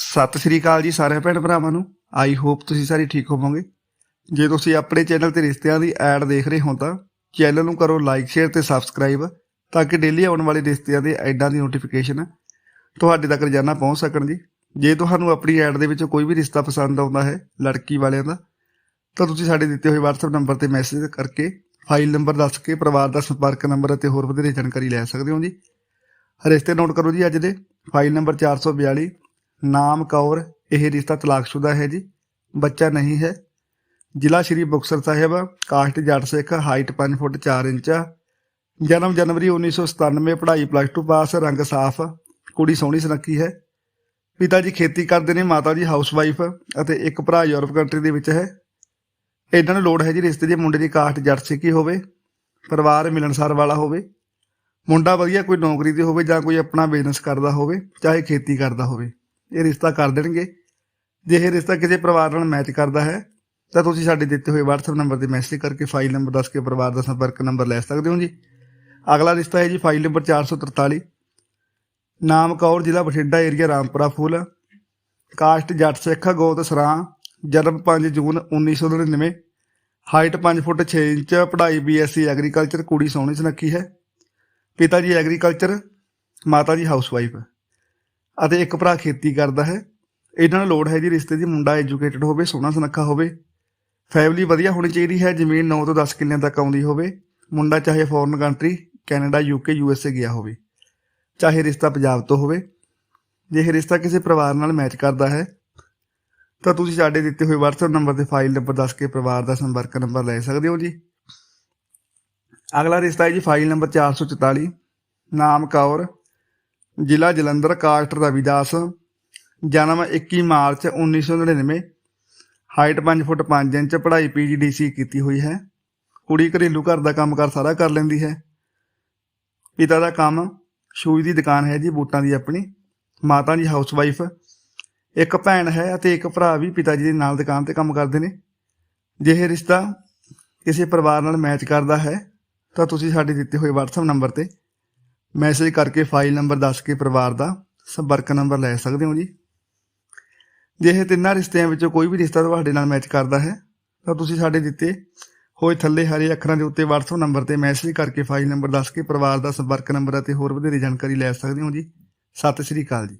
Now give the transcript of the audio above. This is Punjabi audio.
ਸਤਿ ਸ਼੍ਰੀ ਅਕਾਲ ਜੀ ਸਾਰੇ ਭੈਣ ਭਰਾਵਾਂ ਨੂੰ। ਆਈ ਹੋਪ ਤੁਸੀਂ ਸਾਰੇ ਠੀਕ ਹੋਵੋਗੇ। ਜੇ ਤੁਸੀਂ ਆਪਣੇ ਚੈਨਲ ਤੇ ਰਿਸ਼ਤਿਆਂ ਦੀ ਐਡ ਦੇਖ ਰਹੇ ਹੋ ਤਾਂ ਚੈਨਲ ਨੂੰ ਕਰੋ ਲਾਈਕ ਸ਼ੇਅਰ ਤੇ ਸਬਸਕ੍ਰਾਈਬ ਤਾਂ ਕਿ ਡੇਲੀ ਆਉਣ ਵਾਲੇ ਰਿਸ਼ਤਿਆਂ ਦੇ ਐਡਾਂ ਦੀ ਨੋਟੀਫਿਕੇਸ਼ਨ ਤੁਹਾਡੇ ਤੱਕ ਰੋਜ਼ਾਨਾ ਪਹੁੰਚ ਸਕਣ ਜੀ। ਜੇ ਤੁਹਾਨੂੰ ਆਪਣੀ ਐਡ ਦੇ ਵਿੱਚ ਕੋਈ ਵੀ ਰਿਸ਼ਤਾ ਪਸੰਦ ਆਉਂਦਾ ਹੈ ਲੜਕੀ ਵਾਲਿਆਂ ਦਾ, ਤਾਂ ਤੁਸੀਂ ਸਾਡੇ ਦਿੱਤੇ ਹੋਏ WhatsApp ਨੰਬਰ ਤੇ ਮੈਸੇਜ ਕਰਕੇ ਫਾਈਲ ਨੰਬਰ ਦੱਸ ਕੇ ਪਰਿਵਾਰ ਦਾ ਸੰਪਰਕ ਨੰਬਰ ਅਤੇ ਹੋਰ ਵਧੇਰੇ ਜਾਣਕਾਰੀ ਲੈ ਸਕਦੇ ਹੋ ਜੀ। ਰਿਸ਼ਤੇ ਨੋਟ ਕਰੋ ਜੀ ਅੱਜ ਦੇ। ਫਾਈਲ ਨੰਬਰ 442 ਨਾਮ ਕੌਰ, ਇਹ ਰਿਸ਼ਤਾ ਤਲਾਕਸ਼ੁਦਾ ਹੈ ਜੀ। ਬੱਚਾ ਨਹੀਂ ਹੈ। ਜ਼ਿਲ੍ਹਾ ਸ਼੍ਰੀ ਮੁਕਤਸਰ ਸਾਹਿਬ, ਕਾਸਟ ਜੱਟ ਸਿੱਖ, ਹਾਈਟ 5 ਫੁੱਟ 4 ਇੰਚ। ਜਨਮ ਜਨਵਰੀ 1997 ਪੜ੍ਹਾਈ ਪਲੱਸ 2 ਪਾਸ, ਰੰਗ ਸਾਫ਼। ਕੁੜੀ ਸੋਹਣੀ ਸੁਨੱਖੀ ਹੈ। ਪਿਤਾ ਜੀ ਖੇਤੀ ਕਰਦੇ ਨੇ, ਮਾਤਾ ਜੀ ਹਾਊਸ ਵਾਈਫ ਅਤੇ ਇੱਕ ਭਰਾ ਯੂਰਪ ਕੰਟਰੀ ਦੇ ਵਿੱਚ ਹੈ। ਇਹਨਾਂ ਨੂੰ ਲੋੜ ਹੈ ਜੀ ਰਿਸ਼ਤੇ ਦੇ ਮੁੰਡੇ ਦੀ ਕਾਸਟ ਜੱਟ ਸਿੱਖੀ ਹੋਵੇ, ਪਰਿਵਾਰ ਮਿਲਣਸਾਰ ਵਾਲਾ ਹੋਵੇ। ਮੁੰਡਾ ਵਧੀਆ ਕੋਈ ਨੌਕਰੀ ਤੇ ਹੋਵੇ ਜਾਂ ਕੋਈ ਆਪਣਾ ਬਿਜ਼ਨਸ ਕਰਦਾ ਹੋਵੇ, ਚਾਹੇ ਖੇਤੀ ਕਰਦਾ ਹੋਵੇ। ਇਹ ਰਿਸ਼ਤਾ ਕਰ ਦੇਣਗੇ। ਜੇ ਇਹ ਰਿਸ਼ਤਾ ਕਿਸੇ ਪਰਿਵਾਰ ਨਾਲ ਮੈਚ ਕਰਦਾ ਹੈ, ਤਾਂ ਤੁਸੀਂ ਸਾਡੇ ਦਿੱਤੇ ਹੋਏ WhatsApp ਨੰਬਰ ਤੇ ਮੈਸੇਜ ਕਰਕੇ ਫਾਈਲ ਨੰਬਰ ਦੱਸ ਕੇ ਪਰਿਵਾਰ ਦਾ ਸੰਪਰਕ ਨੰਬਰ ਲੈ ਸਕਦੇ ਹੋ ਜੀ। ਅਗਲਾ ਰਿਸ਼ਤਾ ਹੈ ਜੀ ਫਾਈਲ ਨੰਬਰ 443 ਨਾਮ ਕੌਰ, ਜ਼ਿਲ੍ਹਾ ਬਠਿੰਡਾ ਏਰੀਆ ਰਾਮਪੁਰਾ, ਫੂਲ। ਕਾਸਟ ਜੱਟ, ਸਿੱਖ, ਗੋਤ, ਸਰਾਂ। ਜਨਮ 5 ਜੂਨ 1999 ਹਾਈਟ 5 ਫੁੱਟ 6 ਇੰਚ, ਪੜ੍ਹਾਈ ਬੀਐਸਸੀ ਐਗਰੀਕਲਚਰ ਕੁੜੀ ਸੋਹਣੀ ਸੁਨੱਖੀ ਹੈ। ਪਿਤਾ ਜੀ ਐਗਰੀਕਲਚਰ ਮਾਤਾ ਜੀ ਹਾਊਸਵਾਈਫ ਅਤੇ ਇੱਕ ਭਰਾ ਖੇਤੀ ਕਰਦਾ ਹੈ। ਇਹਨਾਂ ਨੂੰ ਲੋੜ ਹੈ ਜੀ ਰਿਸ਼ਤੇ ਦੀ ਮੁੰਡਾ ਐਜੂਕੇਟਡ ਹੋਵੇ, ਸੋਹਣਾ ਸੁਨੱਖਾ ਹੋਵੇ। ਫੈਮਿਲੀ ਵਧੀਆ ਹੋਣੀ ਚਾਹੀਦੀ ਹੈ, ਜ਼ਮੀਨ 9 ਤੋਂ 10 ਕਿੱਲਿਆਂ ਤੱਕ ਆਉਂਦੀ ਹੋਵੇ। ਮੁੰਡਾ ਚਾਹੇ foreign country Canada UK USA ਗਿਆ ਹੋਵੇ। ਚਾਹੇ ਰਿਸ਼ਤਾ ਪੰਜਾਬ ਤੋਂ ਹੋਵੇ। ਜੇ ਇਹ ਰਿਸ਼ਤਾ ਕਿਸੇ ਪਰਿਵਾਰ ਨਾਲ ਮੈਚ ਕਰਦਾ ਹੈ, ਤਾਂ ਤੁਸੀਂ ਸਾਡੇ ਦਿੱਤੇ ਹੋਏ WhatsApp ਨੰਬਰ ਤੇ ਫਾਈਲ ਨੰਬਰ ਦੱਸ ਕੇ ਪਰਿਵਾਰ ਦਾ ਸੰਪਰਕ ਨੰਬਰ ਲੈ ਸਕਦੇ ਹੋ ਜੀ। ਅਗਲਾ ਰਿਸ਼ਤਾ ਹੈ ਜੀ ਫਾਈਲ ਨੰਬਰ 444 ਨਾਮ ਕੌਰ। ਜ਼ਿਲ੍ਹਾ ਜਲੰਧਰ ਕਾਸਟ ਰਵਿਦਾਸ ਜਨਮ 21 ਮਾਰਚ 1999 ਹਾਈਟ 5 ਫੁੱਟ 5 ਇੰਚ, ਪੜ੍ਹਾਈ ਪੀਜੀਡੀਸੀ ਕੀਤੀ ਹੋਈ ਹੈ। ਕੁੜੀ ਘਰੇਲੂ ਘਰ ਦਾ ਕੰਮ ਕੰਮਕਾਰ ਸਾਰਾ ਕਰ ਲੈਂਦੀ ਹੈ। ਪਿਤਾ ਦਾ ਕੰਮ ਸ਼ੂਜ਼ ਦੀ ਦੁਕਾਨ ਹੈ ਜੀ, ਬੂਟਾਂ ਦੀ ਆਪਣੀ। ਮਾਤਾ ਜੀ ਹਾਊਸ ਵਾਈਫ ਇੱਕ ਭੈਣ ਹੈ ਅਤੇ ਇੱਕ ਭਰਾ ਵੀ ਪਿਤਾ ਜੀ ਦੇ ਨਾਲ ਦੁਕਾਨ ਤੇ ਕੰਮ ਕਰਦੇ ਨੇ। ਜੇ ਇਹ ਰਿਸ਼ਤਾ ਕਿਸੇ ਪਰਿਵਾਰ ਨਾਲ ਮੈਚ ਕਰਦਾ ਹੈ, ਤਾਂ ਤੁਸੀਂ ਸਾਡੇ ਦਿੱਤੇ ਹੋਏ WhatsApp ਨੰਬਰ ਤੇ ਮੈਸੇਜ ਕਰਕੇ ਫਾਈਲ ਨੰਬਰ ਦੱਸ ਕੇ ਪਰਿਵਾਰ ਦਾ ਸੰਪਰਕ ਨੰਬਰ ਲੈ ਸਕਦੇ ਹੋ ਜੀ? ਜੇ ਇਹ ਤਿੰਨਾਂ ਰਿਸ਼ਤਿਆਂ ਵਿੱਚੋਂ ਕੋਈ ਵੀ ਰਿਸ਼ਤਾ ਤੁਹਾਡੇ ਨਾਲ ਮੈਚ ਕਰਦਾ ਹੈ, ਤਾਂ ਤੁਸੀਂ ਸਾਡੇ ਦਿੱਤੇ ਹੋਏ ਥੱਲੇ ਹਰੇ ਅੱਖਰਾਂ ਦੇ ਉੱਤੇ WhatsApp ਨੰਬਰ ਤੇ ਮੈਸੇਜ ਕਰਕੇ ਫਾਈਲ ਨੰਬਰ ਦੱਸ ਕੇ ਪਰਿਵਾਰ ਦਾ ਸੰਪਰਕ ਨੰਬਰ ਅਤੇ ਹੋਰ ਵਧੇਰੇ ਜਾਣਕਾਰੀ ਲੈ ਸਕਦੇ ਹੋ ਜੀ? ਸਤਿ ਸ਼੍ਰੀ ਅਕਾਲ ਜੀ।